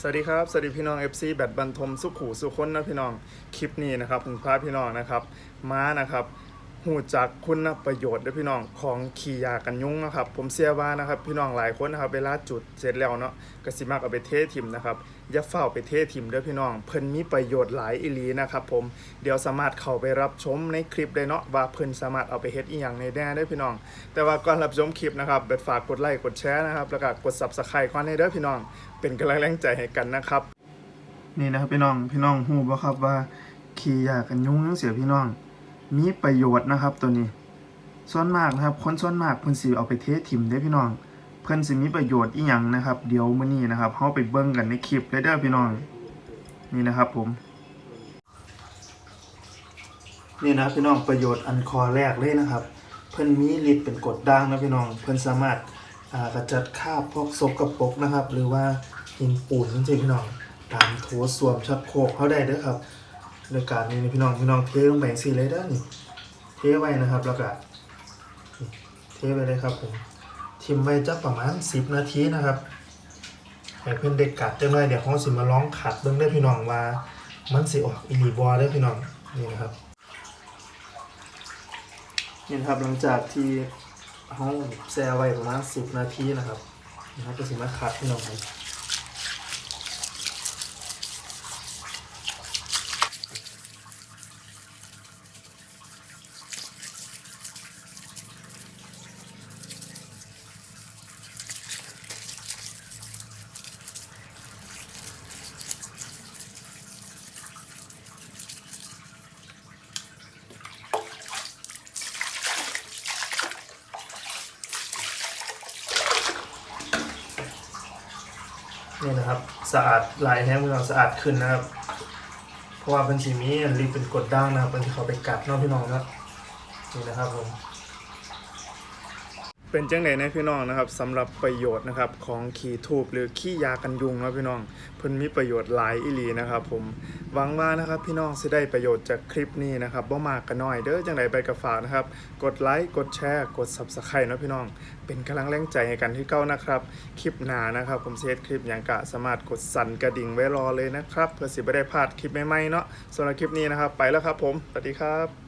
สวัสดีครับ สวัสดีพี่น้อง FC แบดบันทมสุขขูสุคนนะพี่น้อง คลิปนี้นะครับผมพาพี่น้องนะครับ ม้านะครับ หูจักคุณประโยชน์ด้วยพี่น้องของขี่ยากันยุงนะครับผมเชื่อว่านะครับพี่น้องหลายคนนะครับเวลาจุดเสร็จแล้วเนาะก็สิมากเอาไปเททิมนะครับอย่าเฝ้าไปเททิมด้อพี่น้อง เพิ่นมีประโยชน์หลายอีลีนะครับผมเดี๋ยวสามารถเข้าไปรับชมในคลิปได้เนาะว่าเพิ่นสามารถเอาไปเฮ็ดอีหยังในแน่เด้พี่น้อง แต่ว่าก่อนรับชมคลิปนะครับเบ็ดฝากกดไลค์กดแชร์นะครับแล้วก็กด Subscribe ก่อนให้เด้อพี่น้อง เป็นกำลังแรงใจให้กันนะครับ นี่นะครับพี่น้องพี่น้องฮู้บ่ครับว่าขี่ยากันยุงจังเสียพี่น้อง มีประโยชน์นะครับตัวนี้ ส่วนมากนะครับคนส่วนมากเพิ่นสิเอาไปเทถิ่มเด้พี่น้อง เพิ่นสิมีประโยชน์อีหยังนะครับ เดี๋ยวมื้อนี้นะครับเฮาไปเบิ่งกันในคลิปเลยเด้อพี่น้อง นี่นะครับผม นี่นะพี่น้องประโยชน์อันคอแรกเลยนะครับ เพิ่นมีฤทธิ์เป็นกรดด่างนะพี่น้อง เพิ่นสามารถกระจัดคราบพวกซกกระปกนะครับ หรือว่าหินปูนจริงๆพี่น้องตามโถส้วมชักโครกเขาได้เด้อครับ โดยการนี้นี่พี่น้องพี่น้องเทลงไปจังซี่เลยเด้อนี่เทไว้นะครับแล้วก็เทไปเลยครับผมทิมไว้จักประมาณ 10 นาทีนะครับให้เพิ่อนเด็กกัดจังเลยเดี๋ยวเขาสิมาลองขัดเบิ่งได้พี่น้องว่า มันสิออกอีลีบ่ได้พี่น้องนี่นะครับนี่นะครับหลังจากที่เขาแช่ไว้ประมาณสิบนาทีนะครับนะครับก็สิมาคัดพี่น้องครับ นี่นะครับ สะอาดลายแห้งพี่น้องสะอาดขึ้นนะครับ เพราะว่าบัญชีนี้รีบเป็นกดด่างนะครับเป็นที่เขาไปกัดน้องพี่น้องนะนี่นะครับผม เป็นจังไดนะพี่น้องนะครับสำหรับประโยชน์นะครับของขี้ทูบหรือขี้ยากันยุงนะพี่น้องเพิ่นมีประโยชน์หลายอีหลีนะครับ ผมหวังว่านะครับพี่น้องสิได้ประโยชน์จากคลิปนี้นะครับบ่มากก็น้อยเด้อจังไดไปกับฝากนะครับกดไลค์กดแชร์กด Subscribe นะพี่น้อง เป็นกำลังแรงใจให้กันที่เก้านะครับคลิปหน้านะครับผมเซตคลิปอย่างกะสามารถกดสั่นกระดิ่งไว้รอเลยนะครับเพื่อสิบ่ได้พลาดคลิปใหม่ๆเนาะสำหรับคลิปนี้นะครับ ไปแล้วครับผมสวัสดีครับ